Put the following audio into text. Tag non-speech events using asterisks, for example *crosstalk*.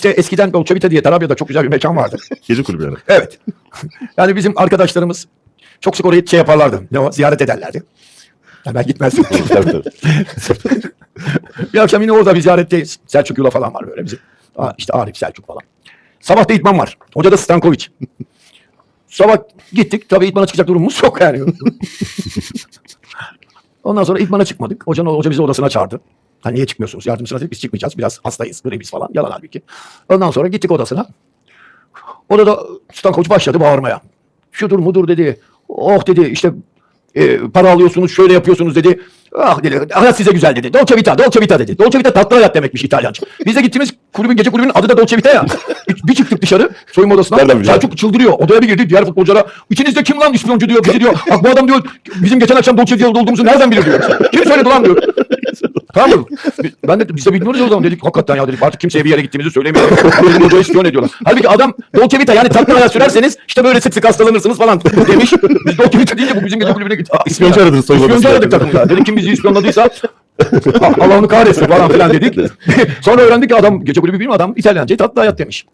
İşte eskiden Dolce diye Tarabya'da çok güzel bir mekan vardı. *laughs* Gece kulübü. Evet. Yani bizim arkadaşlarımız çok sık orayı şey yaparlardı. Ne o? Ziyaret ederlerdi. Yani ben gitmezdim. *laughs* bir akşam yine orada bir ziyaretteyiz. Selçuk Yula falan var böyle bizim. Aa, işte Arif Selçuk falan. Sabah da idman var. Hoca da Stankovic. Sabah gittik. Tabii idmana çıkacak durumumuz yok yani. *laughs* Ondan sonra idmana çıkmadık. Hoca, hoca bizi odasına çağırdı. Hani niye çıkmıyorsunuz? Yardımcısına dedik biz çıkmayacağız. Biraz hastayız, greviz falan. Yalan halbuki. Ondan sonra gittik odasına. Odada Stankovic başladı bağırmaya. Şudur mudur dedi. Oh dedi işte e, para alıyorsunuz şöyle yapıyorsunuz dedi. Ah dedi hayat size güzel dedi. Dolce Vita, Dolce Vita dedi. Dolce Vita tatlı hayat demekmiş İtalyanca. Biz de gittiğimiz kulübün gece kulübünün adı da Dolce Vita ya. Bir, çıktık dışarı soyunma odasına. Selçuk çıldırıyor. Odaya bir girdi diğer futbolculara. İçinizde kim lan ispiyoncu diyor bizi diyor. Bak bu adam diyor bizim geçen akşam Dolce Vita'da olduğumuzu nereden bilir diyor. Kim söyledi lan diyor. Tamam Ben de biz de bilmiyoruz o zaman dedik. Hakikaten ya dedik artık kimseye bir yere gittiğimizi söylemeyelim. Bizim hocayı ispiyon ediyorlar. Halbuki adam Dolce Vita yani tatlı hayat sürerseniz işte böyle sık sık hastalanırsınız falan demiş. Biz Dolce Vita deyince bu bizim gece kulübüne gittik. İspiyoncu aradınız soyunma İspiyoncu aradık takımda. Dedik kim bizi ispiyonladıysa Allah onu kahretsin falan filan dedik. Sonra öğrendik ki adam gece kulübü bilmiyor adam İtalyancayı tatlı hayat demiş.